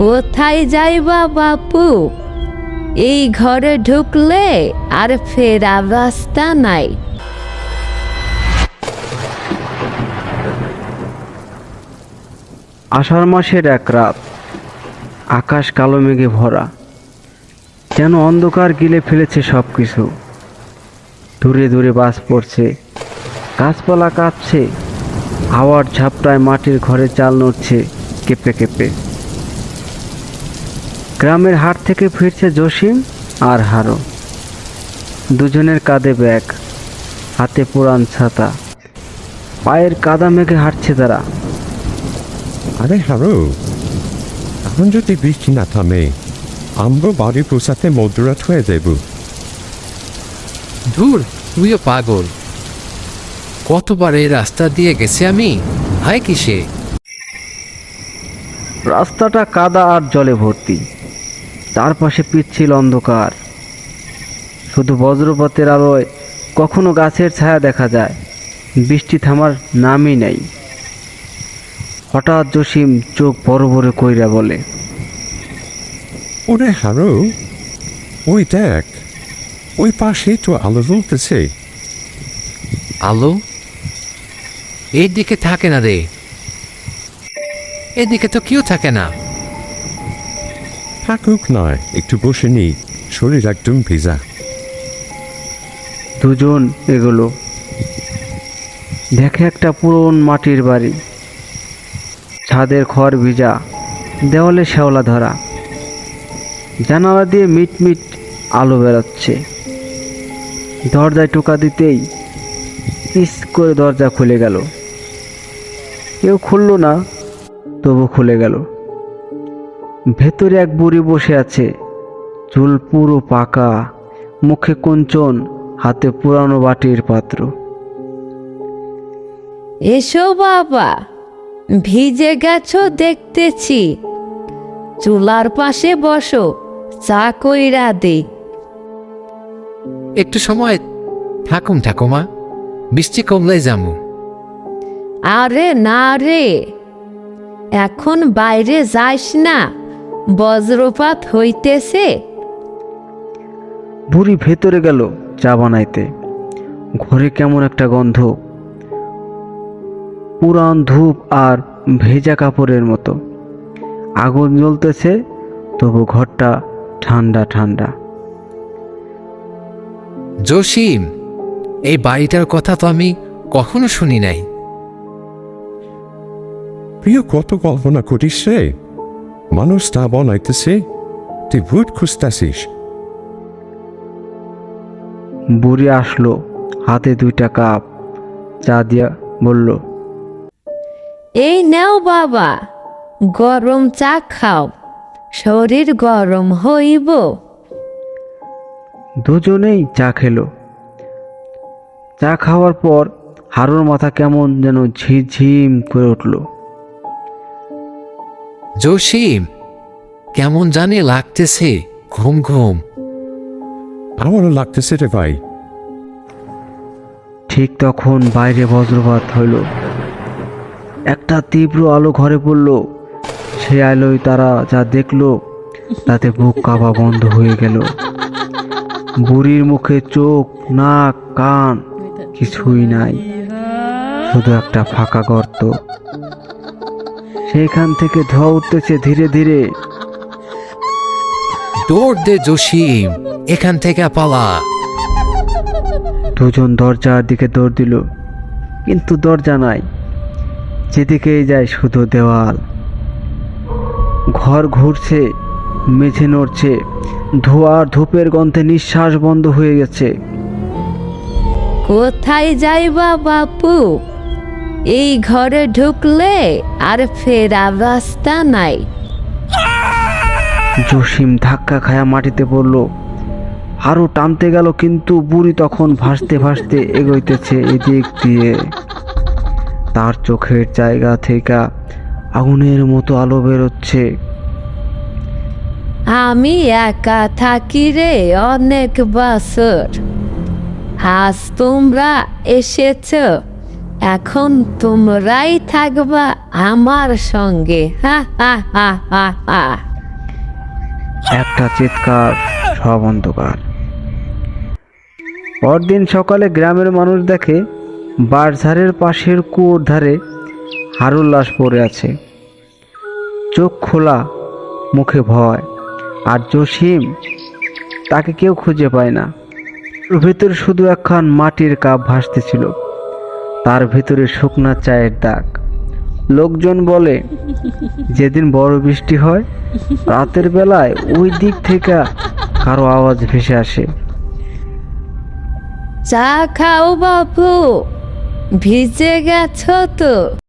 কোথায় যাইবা বাপু? এই ঘরে ঢুকলে আর ফেরা রাস্তা নাই। আষাঢ় মাসের এক রাত, আকাশ কালো মেঘে ভরা। যেন অন্ধকার গিলে ফেলেছে সব কিছু দূরে দূরে বাস পড়ছে, গাছপালা কাঁপছে হাওয়ার ঝাপটায় মাটির ঘরে চাল নড়ছে, কেঁপে কেঁপে। গ্রামের হাট থেকে ফিরছে জসিম আর হারো। দুজনের কাঁধে ব্যাগ হাতে পুরান ছাতা। পায়ের কাদা মেঘে হাঁটছে তারা। আরে হারো এখন যদি বৃষ্টি না থামে আমরা বাড়ি পৌঁছাতে মধ্যরাত হয়ে যাব ধুর তুইও পাগল। কতবার এই রাস্তা দিয়ে গেছি আমি? হায় কিসে? রাস্তাটা কাদা আর জলে ভর্তি। চারপাশে পিচ্ছিল অন্ধকার। শুধু বজ্রপাতের আলোয় কখনো গাছের ছায়া দেখা যায় বৃষ্টি থামার নামই নেই। হঠাৎ জসিম চোখ বড় বড় কইরা বলে ওরে হারো ওই দেখ ওই পাশেই তো আলো জ্বলতেছে। আলো? এই দিকে থাকে না রে। এদিকে তো কেউ থাকে না। থাকুক নয়, একটু বসে নি শরীর একদম ভেজা। দুজন এগুলো। দেখে একটা পুরন মাটির বাড়ি। ছাদের খড় ভিজা, দেওয়ালে শ্যাওলা ধরা। জানালা দিয়ে মিট মিট আলো বেরোচ্ছে। দরজায় টোকা দিতেই ইস করে দরজা খুলে গেল। কেউ খুললো না, তবু খুলে গেল। ভেতরে এক বুড়ি বসে আছে। চুল পুরো পাকা মুখে কুঞ্চন হাতে পুরানো বাটির পাত্র। এসো বাবা ভিজে গেছো দেখতেছি। চুলার পাশে বসো চা কইরা দে। একটু সময় থাকুন ঠাকুমা বৃষ্টি কমলে যামু। আরে না রে এখন বাইরে যাইস না। বজ্রপাত হইতেছে। বুড়ি ভেতরে গেল চা বানাইতে। ঘরে কেমন একটা গন্ধ। পুরান ধূপ আর ভেজা কাপড়ের মতো। আগুন জ্বলতেছে তবু ঘরটা ঠান্ডা ঠান্ডা। জসিম এই বাড়িটার কথা তো আমি কখনো শুনি নাই। প্রিয় কত কল্পনা করিস রে? মানুষ তা বনাইতেছে তুই ভূত খুঁজতাছিস। বুড়ি আসলো হাতে দুইটা কাপ চা দিয়া বলল এই নাও বাবা গরম চা খাও শরীর গরম হইব। দুজনেই চা খেলো। চা খাওয়ার পর হারুর মাথা কেমন যেন ঝিঝিম করে উঠল। জসিম কেমন জানি লাগতেছে ঘুম ঘুম। আমারও লাগতেছে রে ভাই। ঠিক তখন বাইরে বজ্রপাত হইল। একটা তীব্র আলো ঘরে পড়ল। সে আলোয় তারা যা দেখল তাতে বুক কাঁপা বন্ধ হয়ে গেল। বুড়ির মুখে চোখ নাক কান কিছুই নাই। শুধু একটা ফাঁকা গর্ত। সেখান থেকে ধোয়া উঠতেছে ধীরে ধীরে। দৌড় দে জসিম এখান থেকে পালা। দুজন দরজার দিকে দৌড় দিল কিন্তু দরজা নাই। যেদিকেই যায় শুধু দেওয়াল। ঘর ঘুরছে মেঝে নড়ছে ধোয়ার ধূপের গন্ধে নিঃশ্বাস বন্ধ হয়ে গেছে। কোথায় যাইবা বাপু? এই ঘরে ঢুকলে আর ফেরা রাস্তা নাই। জসিম ধাক্কা খায়া মাটিতে পড়ল। আরও টানতে গেল কিন্তু বুড়ি তখন ভাসতে ভাসতে এগোইতেছে এদিক দিয়ে। তার চোখের জায়গা থেকে আগুনের মতো আলো বেরোচ্ছে। আমি একা থাকি রে অনেক বছর। আজ তোমরা এসেছ। এখন তোমরাই থাকবা আমার সঙ্গে। হা হা হা হা একটা চিৎকার, সব অন্ধকার। পরদিন সকালে গ্রামের মানুষ দেখে বাঁশঝাড়ের পাশের কুয়োর ধারে হারুর লাশ পড়ে আছে। চোখ খোলা, মুখে ভয়, আর জসিম তাকে কেউ খুঁজে পায় না। ভেতর শুধু একখান মাটির কাপ ভাসতেছিল। তার ভিতরে শুকনা চায়ের দাগ। লোকজন বলে, যেদিন বড় বৃষ্টি হয়, রাতের বেলায় ওই দিক থেকে কারও আওয়াজ ভেসে আসে। চা খাও বাপু, ভিজে গেছ তো।